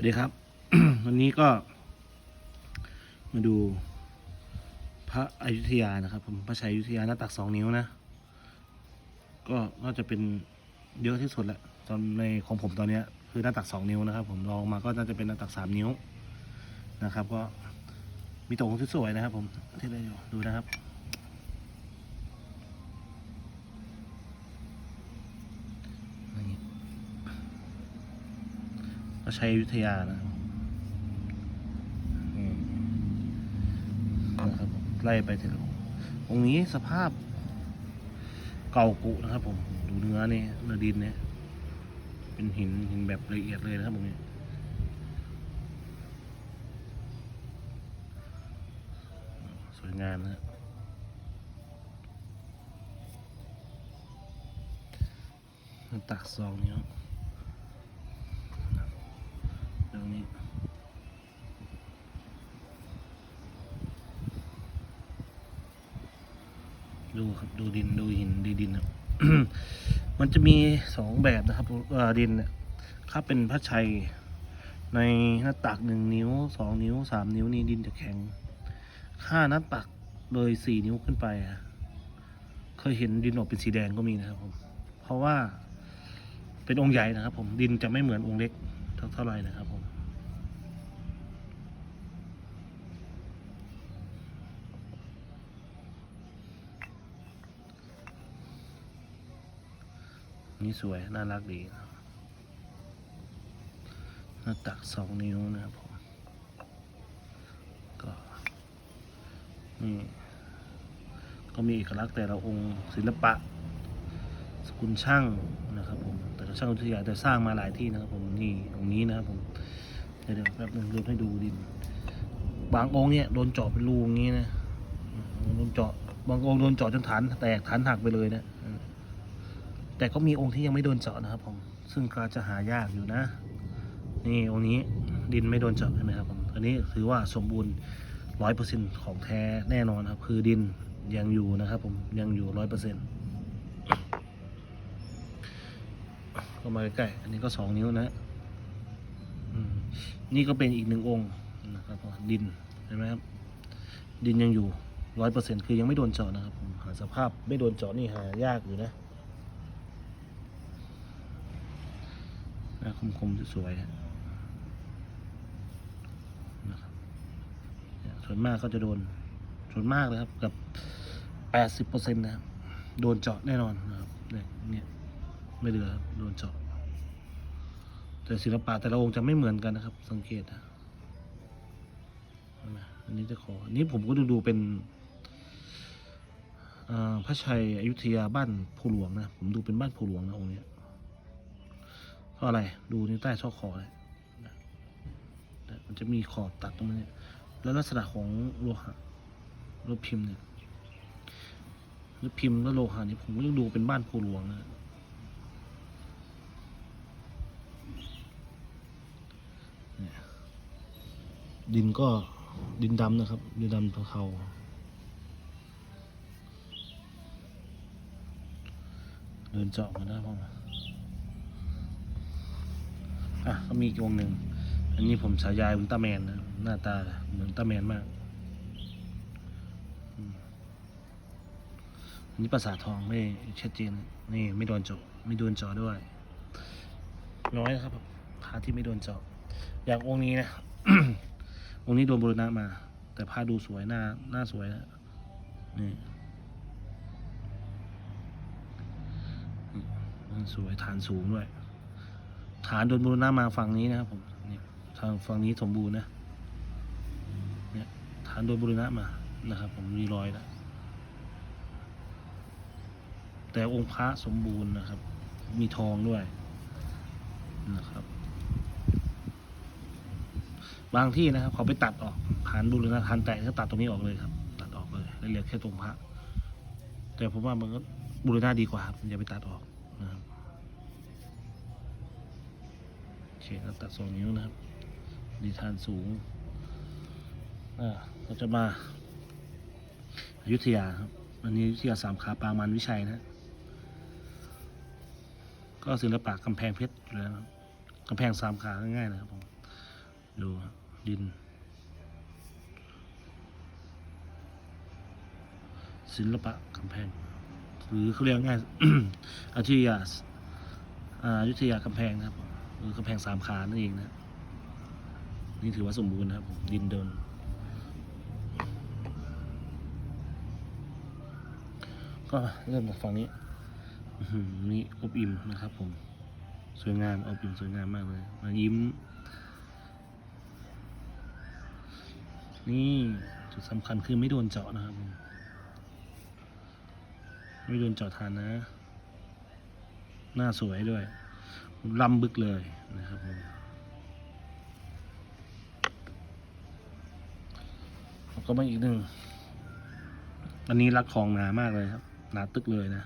วัสดีครับ วันนี้ก็ มาดู พระอยุธยานะครับ ผมพระชัยอยุธยาหน้าตักสองนิ้วนะ ก็น่าจะเป็นเยอะที่สุดแหละตอนในของผมตอนเนี้ยคือหน้าตักสองนิ้วนะครับ ผมลองมาก็น่าจะเป็นหน้าตักสามนิ้วนะครับ ก็มีตรงที่สวยนะครับ ผมที่ได้อยู่ดูนะครับ นี่ ก็ใช้อยุธยานะครับอืมนะครับผมไล่ไปถึงตรงนี้สภาพเก่ากุนะครับ ผม ดูเนื้อนี่เนื้อดินเนี่ยเป็นหินหินแบบละเอียดเลยนะครับผมเนี่ยสวยงามนะฮะหน้าตักซองนี้วตรง นี้ดูครับดูดินดูหินดีดินครับมันจะมีสองแบบนะครับดินเนี่ยถ้าเป็นพระชัย ในหน้าตักหนึ่งนิ้วสองนิ้วสามนิ้วนี่ดินจะแข็ง ค่าหน้าตักเลยสี่นิ้วขึ้นไปเคยเห็นดินออกเป็นสีแดงก็มีนะครับผมเพราะว่าเป็นองค์ใหญ่นะครับ ผมดินจะไม่เหมือนองค์เล็กเท่าไหร่นะครับผม นี่สวย น่ารักดีนะหน้าตักสองนิ้วนะครับผม ก็นี่ก็มีเอกลักษณ์แต่ละองค์ศิลปะ สกุลช่างนะครับผมแต่ละช่างวิทยาแต่สร้างมาหลายที่นะครับผมนี่องค์นี้นะครับผมเดี๋ยวเดี๋ยวแป๊บนึงเดี๋ยวให้ดูดิน บางองค์เนี่ยโดนเจาะเป็นรูอย่างนี้นะโดนเจาะบางองค์โดนเจาะจนฐานแตกฐานหักไปเลยนะ แต่ก็มีองค์ที่ยังไม่โดนเจาะนะครับผม ซึ่งก็จะหายากอยู่นะ นี่องค์นี้ดินไม่โดนเจาะใช่ไหมครับผม อันนี้ถือว่าสมบูรณ์ร้อยเปอร์เซ็นของแท้แน่นอนครับ คือดินยังอยู่นะครับผมยังอยู่ร้อยเปอร์เซ็นก็มาใกล้ๆอันนี้ก็สองนิ้วนะนี่ก็เป็นอีกหนึ่งองค์นะครับผมดินเห็นไหมครับ ดินยังอยู่ร้อยเปอร์เซ็นคือยังไม่โดนเจาะนะครับผมหาสภาพไม่โดนเจาะนี่หายากอยู่นะ หน้าคมๆสวยๆนะครับส่วนมากก็จะโดนส่วนมากเลยครับกับแปดสิบเปอร์เซ็นต์นะครับ โดนเจาะแน่นอนนะครับเนี่ยไม่เหลือครับโดนเจาะ แต่ศิลปะแต่ละองค์จะไม่เหมือนกันนะครับ สังเกตนะอันนี้จะขออันนี้ผมก็ดูดูเป็นพระชัยอยุธยาบ้านภูหลวงนะ ผมดูเป็นบ้านภูหลวงนะองค์นี้ เพราะอะไรดูในใต้ซอกคอเลยนะนะมันจะมีขอบตัดตรงนี้แล้วลักษณะของโลหะรูปพิมพ์เนี่ยรือพิมพ์และโลหะนี่ผมก็ยังดูเป็นบ้านภูหลวงนะดินก็ดินดำนะครับ ดินดำเทาเดินเจาะมาได้พ่อมา อะก็มีอีกวงหนึ่ง อันนี้ผมฉายายอุลตร้าแมนนะหน้าตาเหมือนอุลตร้าแมนมาก อันนี้ประสาททองไม่ชัดเจน นี่ไม่โดนจาะไม่โดนจาะด้วย น้อยนะครับพระที่ไม่โดนจาะอย่างองค์นี้นะองค์นี้โดนบูรณะมา แต่ผ้าดูสวยหน้าหน้าสวยนะนี่สวยฐานสูงด้วย ฐานโดนบูรณะมาฝั่งนี้นะครับผมเนี่ยทางฝั่งนี้สมบูรณ์นะเนี่ยฐานโดนบูรณะมานะครับ ผมมีรอยแล้วแต่องค์พระสมบูรณ์นะครับ มีทองด้วยนะครับ บางที่นะครับ เขาไปตัดออกฐานบูรณะฐานแตกเขาตัดตรงนี้ออกเลยครับ ตัดออกเลยแล้วเหลือแค่ตรงพระแต่ผมว่ามันก็บูรณะดีกว่าครับอย่าไปตัดออกนะครับ เคครับตัดสองนิ้วนะครับ ดีทานสูงอ่าเราจะมาอยุธยาครับอันนี้อยุธยาสามขาปางมันวิชัยนะก็ศิลปะกำแพงเพชรอยู่แล้วนะครับกำแพงสามขาง่ายๆนะครับผมดูดิน ศิลปะกำแพงหรือเขาเรียกง่ายอยุธยาอ่ายุธยากำแพงนะครับ หรือกำแพงสามขานั่นเองนะนี่ถือว่าสมบูรณ์นะครับผมดินเดิน ก็เริ่มจากฝั่งนี้นี่อบอิ่มนะครับผม สวยงามอบอิ่มสวยงามมากเลย มายิ้ม นี่จุดสำคัญคือไม่โดนเจาะนะครับผมไม่โดนเจาะทานนะ หน้าสวยด้วย ลำบึกเลยนะครับผมแล้วก็มาอีกหนึ่ง อันนี้รักคลองหนามากเลยครับ หนาตึกเลยนะ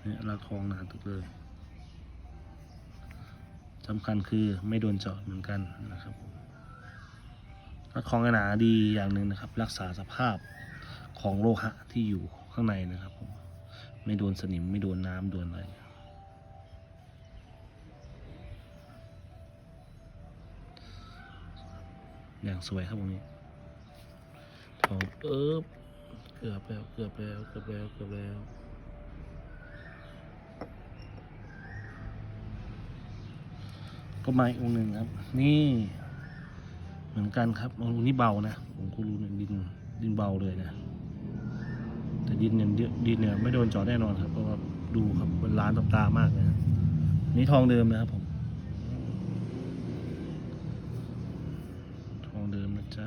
เนี่ยรักคลองหนาตึกเลยสำคัญคือไม่โดนเจาะเหมือนกันนะครับรักคลองหนาดีอย่างหนึ่งนะครับ รักษาสภาพของโลหะที่อยู่ข้างในนะครับผมไม่โดนสนิมไม่โดนน้ำโดนอะไร อย่างสวยครับตรงนี้ทองเอิบเกือบแล้วเกือบแล้วเกือบแล้วเกือบแล้วก็มาอีกองหนึ่งครับ นี่ เหมือนกันครับองค์นี้เบานะผมก็รู้เนี่ยดินดินเบาเลยนะ แต่ดินเนี่ยดินเนี่ยไม่โดนจอดแน่นอนครับเพราะว่าดูครับมันล้านตับตามากเลยนะนี่ทองเดิมนะครับผม ทองเดิมนะ จะ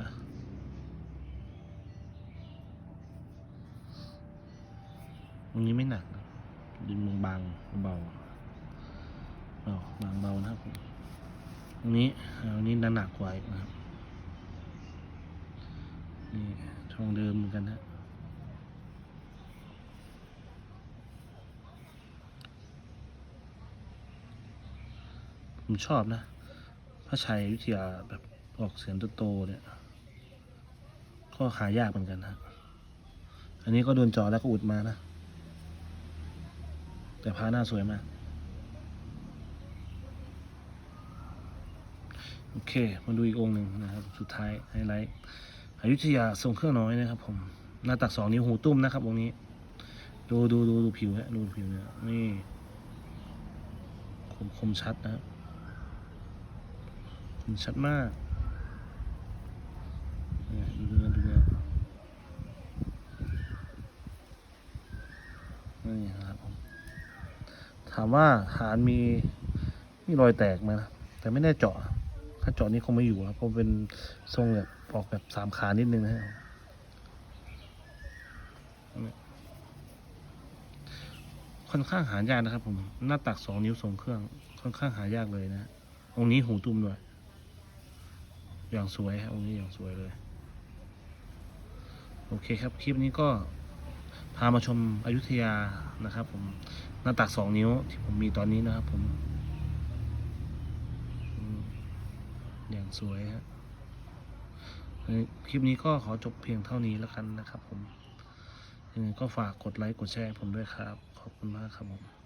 ตรงนี้ไม่หนัก ดินบางเบาเบาบางเบานะครับผมตรงนี้อันนี้หนักกว่าอีกนะครับนี่ทองเดิมเหมือนกันนะผมชอบนะพระชัยอยุทยาแบบออกเสียงโตๆเนี่ย ก็หายยากเหมือนกันนะอันนี้ก็โดนจอแล้วก็อุดมานะ แต่พระหน้าสวยมาก โอเค มาดูอีกองหนึ่งนะครับ สุดท้ายไฮไลท์อยุธยาทรงเครื่องน้อยนะครับ ผม หน้าตักสองนิ้วหูตุ้มนะครับองนี้ ดูดูดูดูผิวฮะดูผิวเนี่ยนี่คมคมชัดนะครับคมชัดมากดูเนี่นะครับผมถามว่าฐานมีมีรอยแตกไหมนะแต่ไม่ได้เจาะ ถ้าเจาะนี่คงไม่อยู่ครับเพราะเป็นทรงแบบออกแบบสามขานิดนึงนะฮะค่อนข้างหายากนะครับ ผมหน้าตักสองนิ้วทรงเครื่อง ค่อนข้างหายากเลยนะองค์นี้หูตุ้มด้วยอย่างสวยฮะองค์นี้อย่างสวยเลย โอเคครับ คลิปนี้ก็ พามาชมอยุธยานะครับ ผมหน้าตักสองนิ้วที่ผมมีตอนนี้นะครับ ผม อย่างสวยฮะคลิปนี้ก็ขอจบเพียงเท่านี้แล้วกันนะครับ ผมยังไงก็ฝากกดไลค์กดแชร์ผมด้วยครับ ขอบคุณมากครับผม